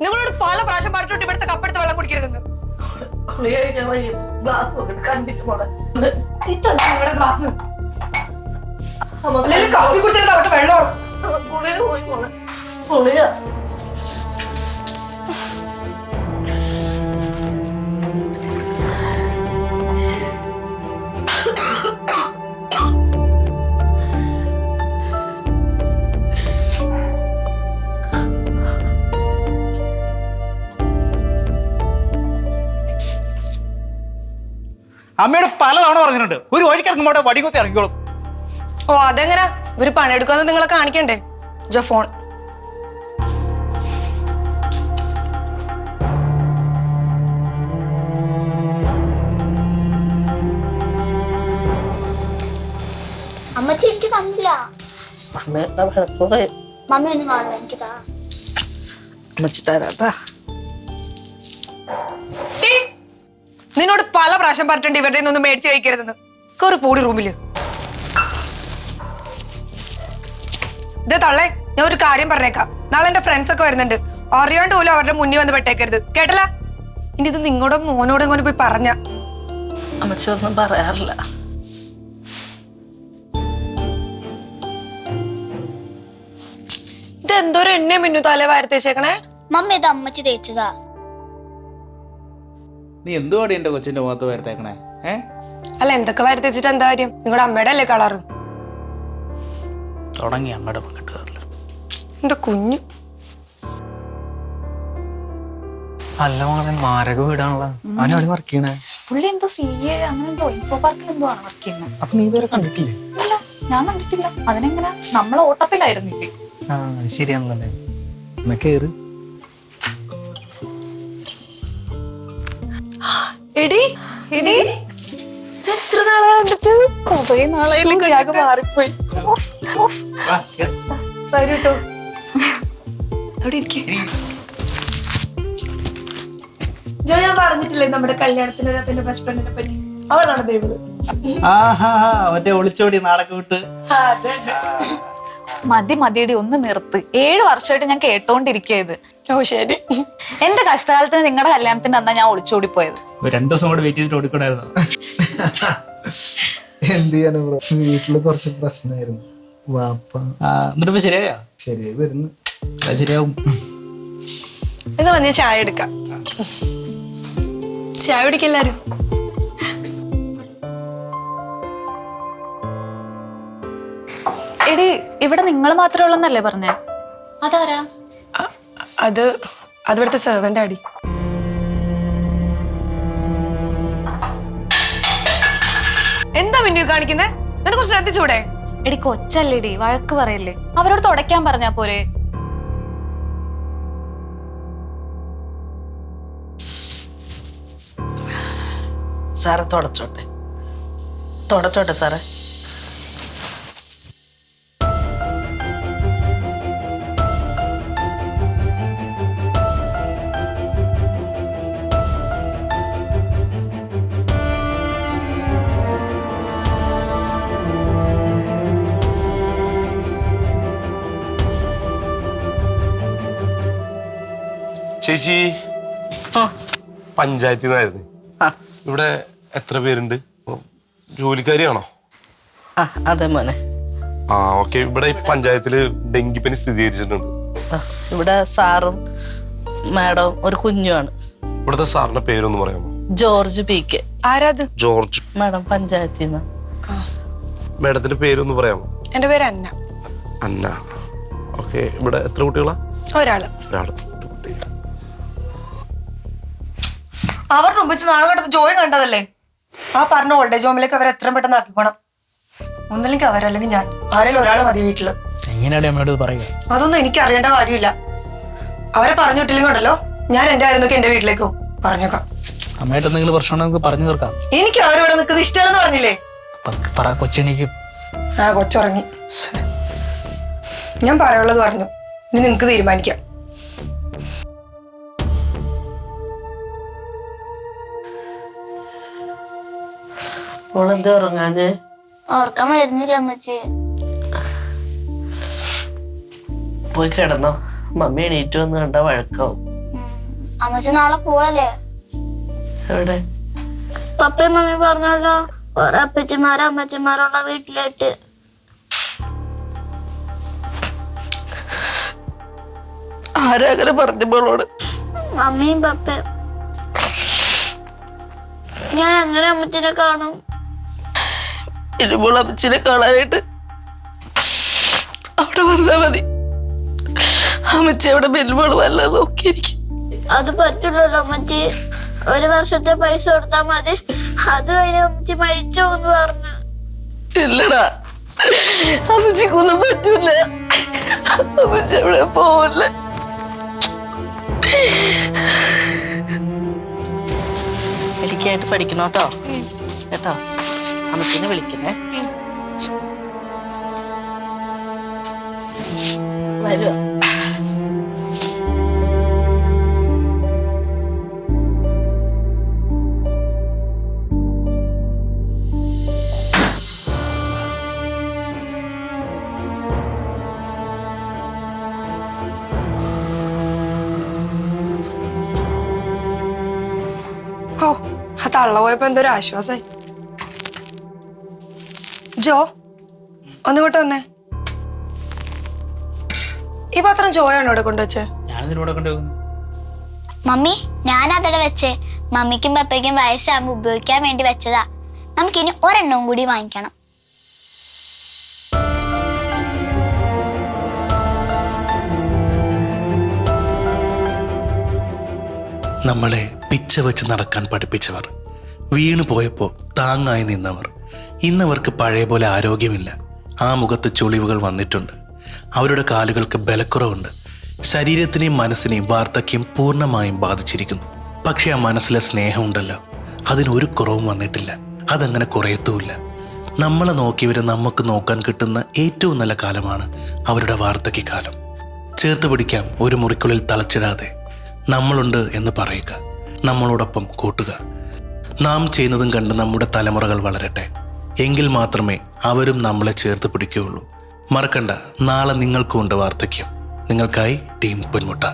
നിങ്ങളോട് പല പ്രാവശ്യം പറഞ്ഞിട്ടുണ്ട് ഇവിടുത്തെ കപ്പെടുത്ത് വെള്ളം കുടിക്കരുതെന്ന്. ഗ്ലാസ് കണ്ടിട്ട് നിങ്ങളുടെ ഗ്ലാസ് അല്ലെങ്കിൽ കാപ്പി കുടിച്ചിട്ട് അവർക്ക് വെള്ളം ഗുളിക പോയി പോണേ ഗുളിക അമ്മയോട് പലതവണ പറഞ്ഞിട്ടുണ്ട്. ഒരു വഴിക്കിറങ്ങുമ്പോൾ അവിടെ വടികുത്തി ഇറങ്ങിക്കോളും. ഓ അതെങ്ങനെ? ഇവർ പണിയെടുക്കുന്നത് നിങ്ങളെ കാണിക്കണ്ടേ? ജോ ഫോൺ. അമ്മച്ചി എനിക്ക് തന്നില്ല. അമ്മയുടെ വഴക്കുറേ മമ്മി ഒന്നും കാണില്ല എനിക്ക് താ. അമ്മച്ചി തരാട്ടാ ടീ, നിന്നോട് പല പ്രാവശ്യം പറഞ്ഞിട്ടുണ്ട് ഇവരുടെ ഒന്നും മേടിച്ച് കഴിക്കരുതെന്ന്. കയറി പൂടി റൂമിൽ. ഇതേ തള്ളേ ഞാൻ ഒരു കാര്യം പറഞ്ഞേക്കാം. നാളെ എന്റെ ഫ്രണ്ട്സ് ഒക്കെ വരുന്നുണ്ട്. അറിയാണ്ട് പോലും അവരുടെ മുന്നിൽ വന്ന് പെട്ടേക്കരുത്. കേട്ടല്ല? ഇനി ഇത് നിങ്ങളുടെ മോനോട് എങ്ങനെ പോയി പറഞ്ഞ? അമ്മച്ചി ഒന്നും പറയാറില്ല. ഇത് എന്തോരം എണ്ണ മിന്നു തല വാരത്തേച്ചേക്കണേ മമ്മി ഇത് അമ്മച്ചി തേച്ചതാ. നീ എന്തുവാടി എന്റെ കൊച്ചിന്റെ മുഖത്ത് വരുത്തേക്കണേ? ഏ? അല്ല എന്തൊക്കെ വരുത്തിച്ചിട്ട് എന്താ കാര്യം? നിങ്ങളുടെ അമ്മയുടെ അല്ലേ കളറ്? തുടങ്ങി അമ്മയുടെ പങ്കിട്ട് എന്റെ കുഞ്ഞു. അല്ല മോളെ മാരക വീടാണല്ലോ. അവനവിടെ വർക്ക് ചെയ്യണേ? പുള്ളി എന്തോ സി എ അങ്ങനെ എന്തോ ഇൻഫോ പാർക്കിൽ എന്തോ ആണ് വർക്ക് ചെയ്യുന്നത്. അപ്പൊ നീ ഇതുവരെ കണ്ടിട്ടില്ലേ? ഇല്ല ഞാൻ കണ്ടിട്ടില്ല. അതിനെങ്ങനെ നമ്മൾ ഓട്ടത്തിലായിരുന്നില്ലേ? ആ ശരിയാണല്ലേ എന്നാ കേറ്. എടി എടി. എത്ര നാളെ കണ്ടിട്ട്? കുറേ നാളായില്ലേ മാറിപ്പോയി. വരൂ ട്ടോ. അവിടെ ഇരിക്ക്. ജോ ഞാൻ പറഞ്ഞിട്ടില്ലേ നമ്മുടെ കല്യാണത്തിന് അതിന്റെ ബെസ്റ്റ് ഫ്രണ്ടിനെ പറ്റി? അവളാണ് ദൈവം ആഹാ മറ്റേ ഒളിച്ചോടി നാടൊക്കെ വിട്ട് മതി മതിയടി ഒന്ന് നിർത്ത്. ഏഴ് വർഷമായിട്ട് ഞാൻ കേട്ടോണ്ടിരിക്കയത് ഓ ശരി. എന്റെ കഷ്ടകാലത്തിന് നിങ്ങളുടെ കല്യാണത്തിന്റെ അന്നാ ഞാൻ ഒളിച്ചോടി പോയത്. രണ്ടു ദിവസം കൂടെ വെയിറ്റ് ചെയ്തിട്ട് ഓടിക്കണായിരുന്നു എന്ത് ചെയ്യാനും ബ്രോ വീട്ടിൽ കുറച്ച് പ്രശ്നമായിരുന്നു. വാപ്പ. എന്നിട്ട് ഇപ്പൊ ശരിയായോ? ശരിയായി വരുന്നു. അത് ശരിയാവും. എന്നാ വന്ന് ചായ എടുക്കാം. ചായ കുടിക്കെല്ലാരും എടി ഇവിടെ നിങ്ങൾ മാത്രമേ ഉള്ളെന്നല്ലേ പറഞ്ഞേ? അതാരാ? അത് അതിവിടുത്തെ സെർവന്റ് അടി മിന്നു കാണിക്കുന്നേ? നിനക്ക് ശ്രദ്ധിച്ചൂടെ? എടി കൊച്ചല്ലേടി വഴക്ക് പറയല്ലേ. അവരോട് തുടയ്ക്കാൻ പറഞ്ഞാ പോരെ. സാറെ തുടച്ചോട്ടെ. തുടച്ചോട്ടെ സാറേ. ചേച്ചി. പഞ്ചായത്തിൽ നിന്നായിരുന്നു ഇവിടെ എത്ര പേരുണ്ട്? ജോലിക്കാരിയാണോ? അതെ മോനെ. ആ ഓക്കെ. ഇവിടെ ഈ പഞ്ചായത്തിൽ ഡെങ്കിപ്പനി സ്ഥിരീകരിച്ചിട്ടുണ്ട്. ഇവിടെ സാറും മാഡവും ഒരു കുഞ്ഞുമാണ്. ഇവിടുത്തെ സാറിന്റെ പേരൊന്ന് പറയാമോ? George P K. ആരാത്? ജോർജ്. മാഡം പഞ്ചായത്തിൽ നിന്ന് മാഡത്തിന്റെ പേരൊന്ന് പറയാമോ? എന്റെ പേര് അന്ന. അന്ന. ഓക്കെ. ഇവിടെ എത്ര കുട്ടികളാ? ഒരാൾ. ഒരാൾ. അവരുടെ ഉമ്മിച്ച് നാളെ കണ്ടത് ജോയി കണ്ടതല്ലേ? ആ പറഞ്ഞ ഓൾഡേജ് ഹോമിലേക്ക് അവർ എത്രയും പെട്ടെന്ന് ആക്കിക്കോണം. ഒന്നില്ലെങ്കിൽ അവരല്ലെങ്കിൽ ഞാൻ. ആരെങ്കിലും ഒരാൾ മതി വീട്ടിൽ. എങ്ങനെയാണ് അമ്മയോട് പറയുക? അതൊന്നും എനിക്ക് അറിയേണ്ട കാര്യമില്ല. അവരെ പറഞ്ഞു വിട്ടില്ലെങ്കിൽ ഉണ്ടല്ലോ ഞാൻ എന്റെ കാര്യം നോക്കി എന്റെ വീട്ടിലേക്ക് പോകും. പറഞ്ഞേക്കാം. അമ്മയായിട്ട് എന്തെങ്കിലും പ്രശ്നം നമുക്ക് പറഞ്ഞു തീർക്കാം. എനിക്ക് അവരോട് നിൽക്കുന്നത് ഇഷ്ടമല്ലെന്ന് പറഞ്ഞില്ലേ? പറ കൊച്ചെനിക്ക് ആ കൊച്ചുറങ്ങി. ഞാൻ പറയുള്ളത് പറഞ്ഞു. ഇനി നിങ്ങക്ക് തീരുമാനിക്കാം. ഓളെന്താ ഉറങ്ങാഞ്ഞ്? ഓർക്കാൻ വരുന്നില്ല അമ്മച്ചി. പോയി കിടന്നോ. മമ്മി എണീറ്റ് വന്ന് കണ്ട വഴക്കാവും. അമ്മച്ചി നാളെ പോവല്ലേ? എവിടെ? പപ്പയും മമ്മി പറഞ്ഞല്ലോ ഓരോ അപ്പച്ചമാരും അമ്മച്ചമാരുള്ള വീട്ടിലായിട്ട്. ആരാ അങ്ങനെ പറഞ്ഞു മമ്മിയും പപ്പയും. ഞാൻ അങ്ങനെ അമ്മച്ചിനെ കാണും. ഇരുമ്പോൾ അമ്മച്ചിനെ കാണാനായിട്ട് അവിടെ വന്നാ മതി. അമ്മച്ചി അവിടെ ബെല്ലുമ്പോൾ വല്ല നോക്കിയിരിക്കും. അത് പറ്റുള്ളൂ അമ്മച്ചി. ഒരു വർഷത്തെ പൈസ കൊടുത്താ മതി. അത് കഴിഞ്ഞ അമ്മച്ചി മരിച്ചോ എന്ന് പറഞ്ഞു. ഇല്ലടാ. അമ്മച്ചിക്കൊന്നും പറ്റൂല. അമ്മച്ചി എവിടെ പോവില്ല? എനിക്കായിട്ട് പഠിക്കണം കേട്ടോ. കേട്ടോ? അമ്മച്ചിനെ വിളിക്കണേ. വരുക ഓ ആ തള്ള പോയപ്പോ എന്തൊരു ആശ്വാസായി. ജോ ഒന്നിങ്ങോട്ട് വന്നേ. ഈ പാത്രം ജോയാണോ ഇവിടെ കൊണ്ടുവച്ചേ. മമ്മി ഞാൻ അതടെ വെച്ചേ. മമ്മിക്കും പപ്പയ്ക്കും വയസ്സാകുമ്പോ ഉപയോഗിക്കാൻ വേണ്ടി വെച്ചതാ. നമുക്കിനി ഒരെണ്ണവും കൂടി വാങ്ങിക്കണം. നമ്മളെ പിച്ച വെച്ച് നടക്കാൻ പഠിപ്പിച്ചവർ വീണു പോയപ്പോൾ താങ്ങായി നിന്നവർ. ഇന്നവർക്ക് പഴയ പോലെ ആരോഗ്യമില്ല. ആ മുഖത്ത് ചുളിവുകൾ വന്നിട്ടുണ്ട്. അവരുടെ കാലുകൾക്ക് ബലക്കുറവുണ്ട്. ശരീരത്തിനെയും മനസ്സിനെയും വാർദ്ധക്യം പൂർണമായും ബാധിച്ചിരിക്കുന്നു. പക്ഷെ ആ മനസ്സിലെ സ്നേഹമുണ്ടല്ലോ. അതിനൊരു കുറവും വന്നിട്ടില്ല. അതങ്ങനെ കുറയത്തുമില്ല. നമ്മളെ നോക്കിയവരെ നമുക്ക് നോക്കാൻ കിട്ടുന്ന ഏറ്റവും നല്ല കാലമാണ് അവരുടെ വാർദ്ധക്യകാലം ചേർത്ത് പിടിക്കാം ഒരു മുറിക്കുള്ളിൽ തളച്ചിടാതെ. നമ്മളുണ്ട് എന്ന് പറയുക. നമ്മളോടൊപ്പം കൂട്ടുക. നാം ചെയ്യുന്നതും കണ്ട് നമ്മുടെ തലമുറകൾ വളരട്ടെ. എങ്കിൽ മാത്രമേ അവരും നമ്മളെ ചേർത്ത് പിടിക്കുകയുള്ളൂ. മറക്കണ്ട നാളെ നിങ്ങൾക്കുണ്ട് വാർദ്ധക്യം. നിങ്ങൾക്കായി ടീം പൊന്മുട്ട.